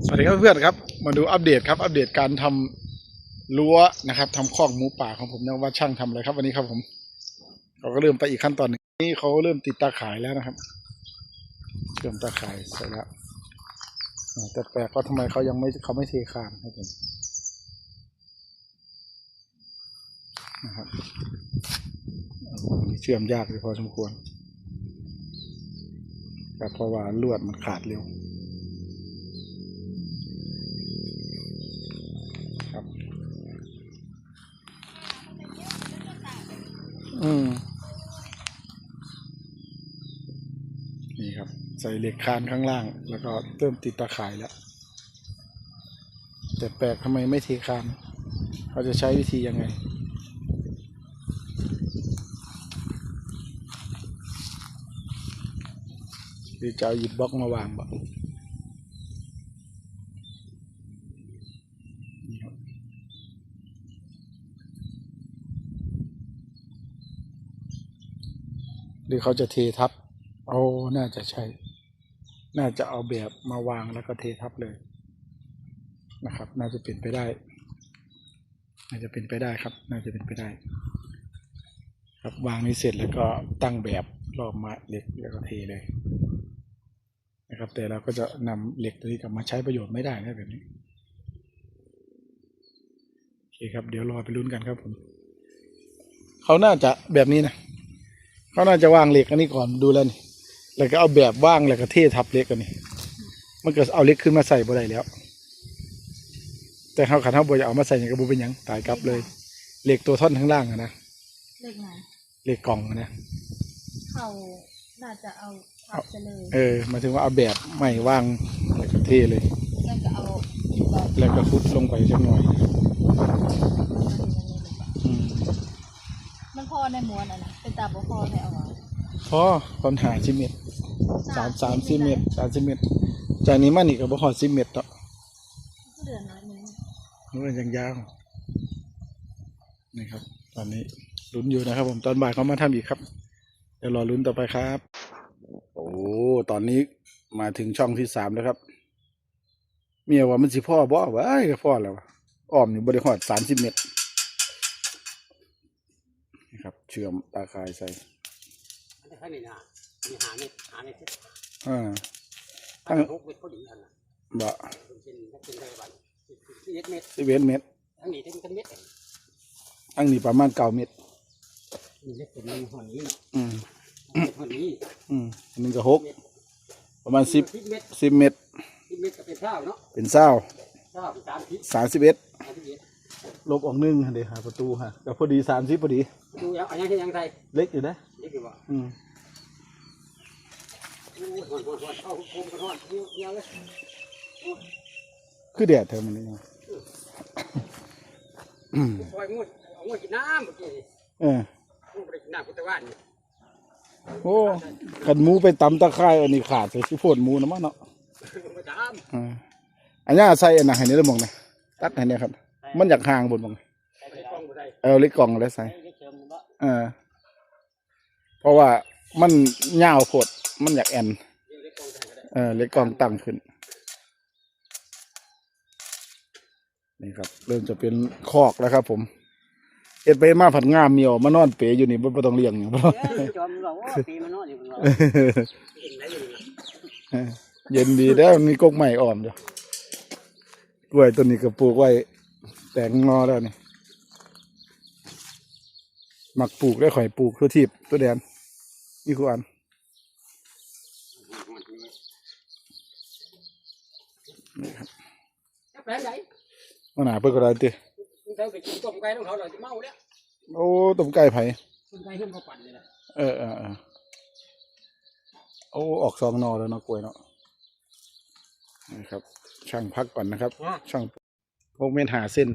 สวัสดีครับเพื่อนครับ มาดูอัปเดตครับ อัปเดตการทำรั้วนะครับทำคอกหมูป่าของผมนะว่าช่างทำอะไรครับวันนี้ครับผมเราก็เริ่มไปอีกขั้นตอนหนึ่งนี่เขาเริ่มติดตาข่ายแล้วนะครับเชื่อมตาข่ายเสร็จแล้วแต่แปลกก็ทำไมเขายังไม่เขาไม่เทคานให้ผมนะครับเชื่อมยากเลยพอสมควรครับเพราะว่าลวดมันขาดเร็ว อืมนี่ครับ ใส่เหล็กคานข้างล่าง แล้วก็เริ่มติดตาข่ายแล้ว แต่แปลกทำไมไม่เทคาน เขาจะใช้วิธียังไงหรือจะเอาหยิบบล็อกมาวางบ่นี่ครับ หรือเขาจะเททับโอ้น่าจะใช่ น่าจะเอาแบบมาวางแล้วก็เททับเลยนะครับ น่าจะเป็นไปได้ น่าจะเป็นไปได้ครับ น่าจะเป็นไปได้ ครับวางนี้เสร็จแล้วก็ตั้งแบบรอบมาเหล็กแล้วก็เทเลยนะครับ แต่เราก็จะนำเหล็กตัวนี้กลับมาใช้ประโยชน์ไม่ได้นะแบบนี้โอเคครับ เดี๋ยวรอไปลุ้นกันครับผมเขาน่าจะแบบนี้นะ เขาน่าจะวางเหล็กอันนี้ก่อนดูแล้วนี่แล้วก็เอาแบบว่างแล้วก็เททับเหล็กอันนี้ มันก็เอาเหล็กขึ้นมาใส่บ่ได้แล้ว แต่เขาขันเขาบ่จะเอามาใส่อย่างกระบุเป็นหยังตายกลับเลยเหล็กตัวท่อนข้างล่างอะนะเล็กไหนเหล็กกล่องอะนะเขาน่าจะเอาทับไปเลยเออหมายถึงว่าเอาแบบใหม่ว่างแล้วก็เทเลย แล้วก็เอาแบบแล้วก็ฟุดลงไปสักหน่อยอืมมันพ อในม้วนอะนะเป็นตาบพอให้เอาไว้พอคนหาสิเมตรสามสามสิเมตรสามสิเมตรจากนี้มานี่ก็บ่ฮอดสิเมตรเนาะเดือนน้อยหนึงมันยังยาวนี่ครับ ตอนนี้ลุ้นอยู่นะครับ ผมตอนบ่ายเขามาทำอีกครับ เดี๋ยวรอลุ้นต่อไปครับ โอ้ตอนนี้มาถึงช่องที่สามแล้วครับ เมียว่ามันสิพ่อบ่วะไอ้ยก็พ่อแล้ววะอ้อมนี่บริหอดสามสิบเมตร เชื่อมตาคายใส่อันนี้แค่นี้นะมีหาเม็ดหาเม็ดอ่าทั้งหกเม็ดพอดีทันนะบ่เป็นเป็นเป็นได้บันสิบเอ็ดเม็ดสิบเอ็ดเมตรทั้งนี้ทั้งทั้งเม็ดอันนี้ประมาณเก้าเมตรนี่เม็ดเป็นหอนนี้เนาะอืมเม็ดหอนนี้อืมอันนี้ก็หกประมาณสิบสิบเม็ดสิบเมตรสิบเม็ดก็เป็นเท่าเนาะเป็นเศร้าเท่าเป็นสามสิบสามสิบเอ็ดสามสิบเอ็ด ลบออกหนึ่งเดี๋ยวหาประตูฮะก็พอดีสามสิบพอดีดูยังอันยังที่ยังไงเล็กอยู่นะนี่คือว่าอืมโอ้ยหอนหอนหอนเอาโคมกันหอนเยอะเยอะเลยคือแดดเธอมันนี่อืมซอยงวดเอางวดกินน้ำเมื่อกี้นี่เอองวดไปกินน้ำพุทธวานนี่โอ้ขันหมูไปตำตะไคร้อันนี้ขาดใส่ชิโพดหมูนะมั้งเนาะไปตามอ่าอันนี้ใส่อันไหนให้นี่ได้มองนะตักให้เนี่ยครับ มันอยากห่างบนมองใส่ไปกล้องบ่ได้เอาเล็กกล่องแล้วใส่ใส่เชิมบ่เออเพราะว่ามันยาวโพดมันอยากแอนเดี๋ยวเล็กกล้องใส่ก็ได้เออเล็กกล่องตั้งขึ้นนี่ครับ เริ่มจะเป็นคอกแล้วครับผมเอ็ดไปมาผัดงามเมียวมานอนเปยอยู่นี่บ่ต้องเลี้ยงอย่างบ่เอ้ยจอมบอกว่าปีมันนอนอยู่คนเราเห็นได้อยู่นี่เย็นดีแล้วมีกกใหม่อ่อนอยู่กล้วยต้นนี้ก็ปลูกไว้ แตงงอแล้วนี่หมักปลูกได้ข่อยปลูกตัวทีบตัวแดนนี่คืออันแปลงไหนมันหนาเพื่อกระดานติเธอไปกินต้มไก่ของเขาเราจะเมาแล้วโอ้ต้มไก่ไผ่ต้มไก่ขึ้นเขาปั่นเลยนะเออเออเออโอ้ออกซองนอแล้วเนาะกล้วยเนาะนี่ครับ ช่างพักก่อนนะครับ ช่าง พวกเมนหาเส้น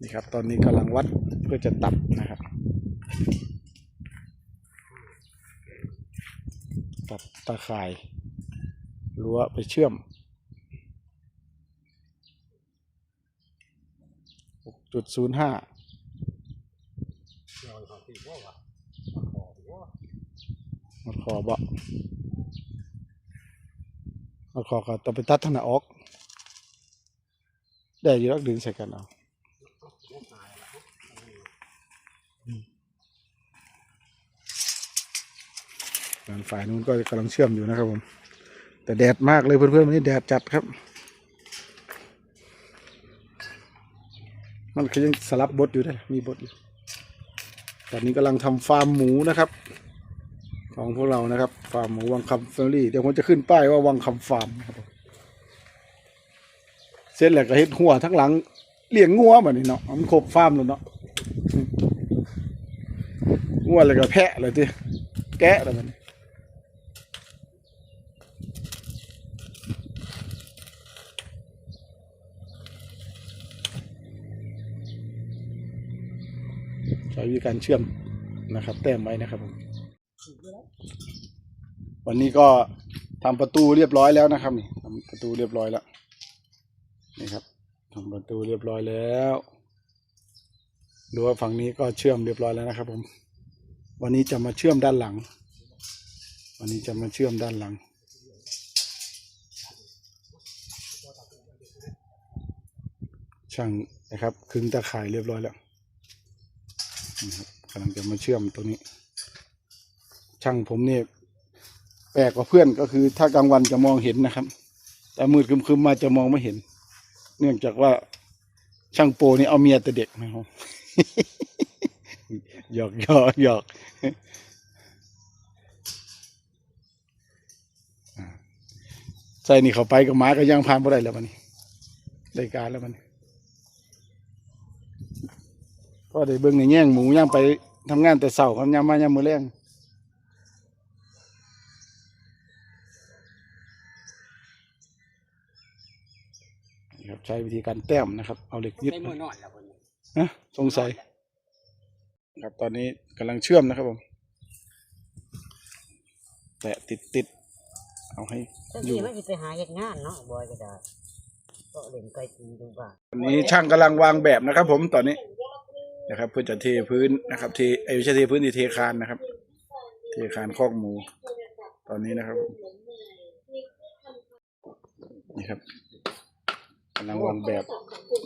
นี่ครับ ตอนนี้กำลังวัดเพื่อจะตัดนะครับ ตัดตาข่ายรั้วไปเชื่อมหกจุดศูนย์ห้าของพี่มาขอก็ต้องไปตัดทางหน้าออก ได้อยู่แล้วดึงใส่กันเอาด้านฝ่ายนู้นก็กำลังเชื่อมอยู่นะครับผม แต่แดดมากเลยเพื่อนๆวันนี้แดดจัดครับ มันคือยังสลับบดอยู่ได้มีบดอยู่ตอนนี้กำลังทำฟาร์มหมูนะครับ ของพวกเรานะครับ ฟาร์มหมูวังคำแฟมิลี่เดี๋ยวผมจะขึ้นป้ายว่าวังคำฟาร์มครับผม ร็จแล้วก็เฮ็ดหัวทั้งหลังเลี้ยงงัวแบบนี้เนาะมันครบฟาร์มแล้วเนาะงัวแล้วก็แพะเลยทีแกะแล้วมันใช้วิธีการเชื่อมนะครับ แต้มไว้นะครับผมวันนี้ก็ทำประตูเรียบร้อยแล้วนะครับนี่ทำประตูเรียบร้อยแล้ว นี่ครับทำประตูเรียบร้อยแล้วดูว่าฝั่งนี้ก็เชื่อมเรียบร้อยแล้วนะครับ ผม วันนี้จะมาเชื่อมด้านหลัง วันนี้จะมาเชื่อมด้านหลัง ช่างนะครับขึงตะข่ายเรียบร้อยแล้วนะครับกำลังจะมาเชื่อมตัวนี้ ช่างผมเนี่ยแปลกกว่าเพื่อนก็คือถ้ากลางวันจะมองเห็นนะครับ แต่มืดคึมๆมาจะมองไม่เห็น เนื่องจากว่าช่างโปนี่เอาเมียแต่เด็กนะครับหยอกหยอกหยอกใส่นี่เขาไปกับหมาก็ย่างพานบ่ได้แล้วมันนี่ได้การแล้วมันก็ได้เบิ่งในแง่งหมูย่างไปทำงานแต่เสาร์ครับย่างมาย่างมือแรง นี่ครับใช้วิธีการแต้มนะครับ เอาเหล็กยึดได้มือนอนแล้วคนนี้นะสงสัยครับตอนนี้กำลังเชื่อมนะครับผม แตะติดติดๆเอาให้ตอนอยู่นี้มันจะไปหาเฮ็ดงานเนาะบอยก็ได้ก็เล่นไกลตีดูบ้างตอนนี้ช่างกำลังวางแบบนะครับ ผมตอนนี้นะครับ เพื่อจะเทพื้นนะครับเทเอ้ยไม่ใช่เทพื้นนี่เทคานนะครับ เทคานคอกหมู ตอนนี้นะครับผมนี่ครับ กำลังวางแบบ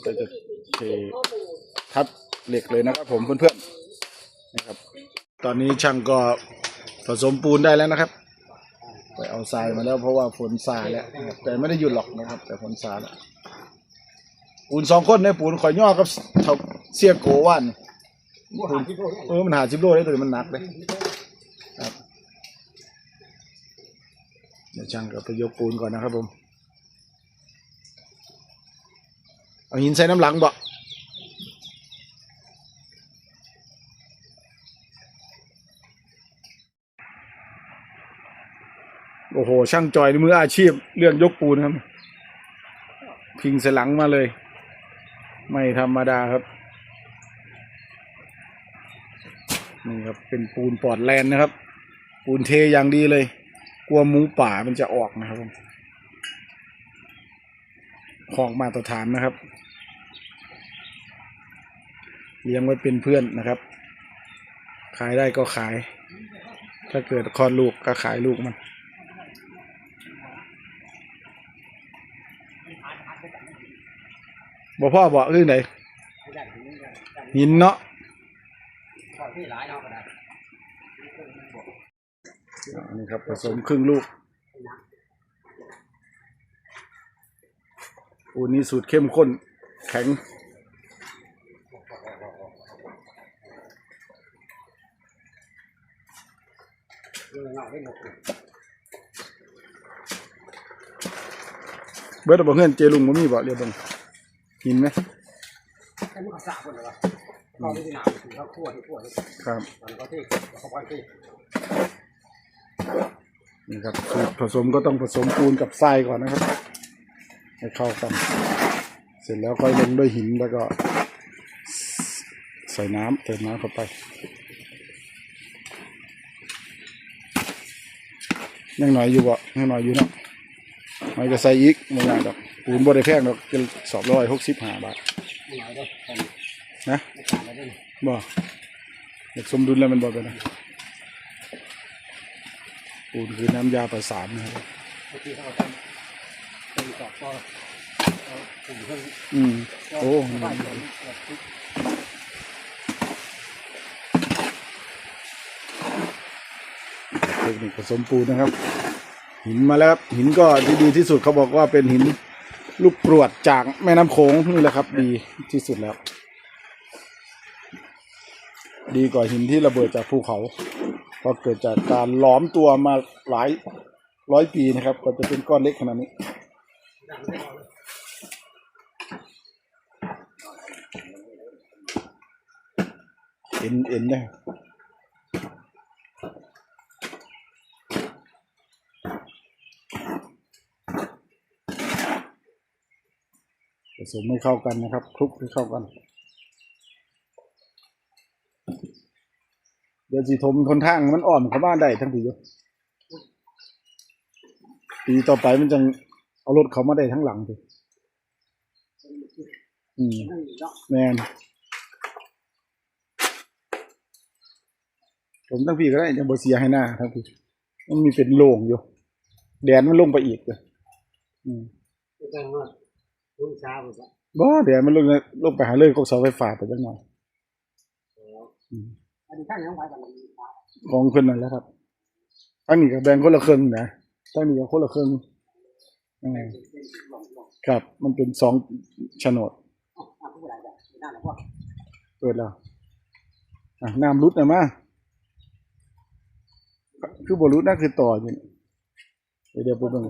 ก็จะเททับเหล็กเลยนะครับ ผมเพื่อนๆนะครับ ตอนนี้ช่างก็ผสมปูนได้แล้วนะครับ ไปเอาทรายมาแล้วเพราะว่าฝนซาแล้วนะครับแต่ไม่ได้หยุดหรอกนะครับ แต่ฝนซาแล้วปูนสองคนในปูนข่อยย่อกับเท่าเสียโกว่านปูนเออมันหาสิบโลได้ตัวมันหนักเลยครับเดี๋ยวช่างก็ไปยกปูนก่อนนะครับผม เอาหินใส่น้ำหลังบ่โอ้โห ช่างจอยในมืออาชีพ เรื่องยกปูนครับ พิงใส่หลังมาเลย ไม่ธรรมดาครับ นี่ครับ เป็นปูนปอดแลนนะครับ ปูนเทอย่างดีเลย กลัวหมูป่ามันจะออกนะครับผมของมาตรฐานนะครับ เลี้ยงไว้เป็นเพื่อนนะครับ ขายได้ก็ขาย ถ้าเกิดคลอดลูกก็ขายลูกมัน บ่พ่อบอกเรื่องไหนหินเนาะขอที่หลายเนาะก็ได้อันนี้ครับผสมครึ่งลูกอูนี้สูตรเข้มข้น แข็ง เงาได้หมดเบิร์ดบอกเพื่อนเจลุงมันมีบ่เรียบบังหินไหมค่มันก็สะคนเลยวะเขาไม่ได้หนาวถึงเขาทั่วที่ทั่วเลยครับตอนเขาที่เขาไปที่นี่ครับสูตรผสมก็ต้องผสมปูนกับทรายก่อนนะครับ ให้เข้ากัน เสร็จแล้วค่อยลงด้วยหินแล้วก็ ใส่น้ำเติมน้ำเข้าไป ยังหน่อยอยู่บ่ยังหน่อยอยู่เนาะหน่อยก็ใส่อีกไม่ยากดอกปูนบ่ได้แพงดอกจะสอบร้อยหกสิบห้าบาทไม่ไหวได้ตอนนะไม่ขาดแล้วได้บ่อยากสมดุลแล้วมันบ่ไปนะปูนคือน้ำยาประสานนะครับบางทีเขาทำเป็นต่อก็เอาถึงเพิ่งอืมโอ้ บ้าน เทคนิคผสมปูนนะครับ หินมาแล้วครับหินก็ที่ดีที่สุดเขาบอกว่าเป็นหินลูกกรวดจากแม่น้ำโขงนี่แหละครับ ดีที่สุดแล้ว ดีกว่าหินที่ระเบิดจากภูเขาเพราะเกิดจากการล้อมตัวมาหลายร้อยปีนะครับ ก็จะเป็นก้อนเล็กขนาดนี้เอ็นเอ็นนะ สมให้เข้ากันนะครับคลุกให้เข้ากัน เดี๋ยวสีทมทนทางมันอ่อนเข้าบ้านได้ทั้งทีอยู่ปีต่อไปมันจังเอารถเขามาได้ทั้งหลังทีอืมนั่นเนาะแมนผมทั้งพี่ก็ได้ยังบเสียให้หน้าทั้งพี่มันมีเป็นโล่งอยู่แดนมันลงไปอีกเลยอืม แจ้งว่ารุ่งเช้าผมจะบ่แดนมันลงลงไปหาเลยกกเสาไฟฟ้าไปจังหน่อยอืมอันนี้ท่านยังไว้กันของเพิ่นนั่นแหละครับอันนี้ก็แบ่งคนละครึ่งนะตั้งนี้ก็คนละครึ่งอืมครับ มันเป็นสองโฉนดอ๋อผู้ใหญ่แบบนั่นแหละพ่อเปิดแล้วอะน้ำรุดนะมาคือบรุษน่าคือต่ออยู่นี่เดี๋ยวเดี๋ยวปุ๊บนึง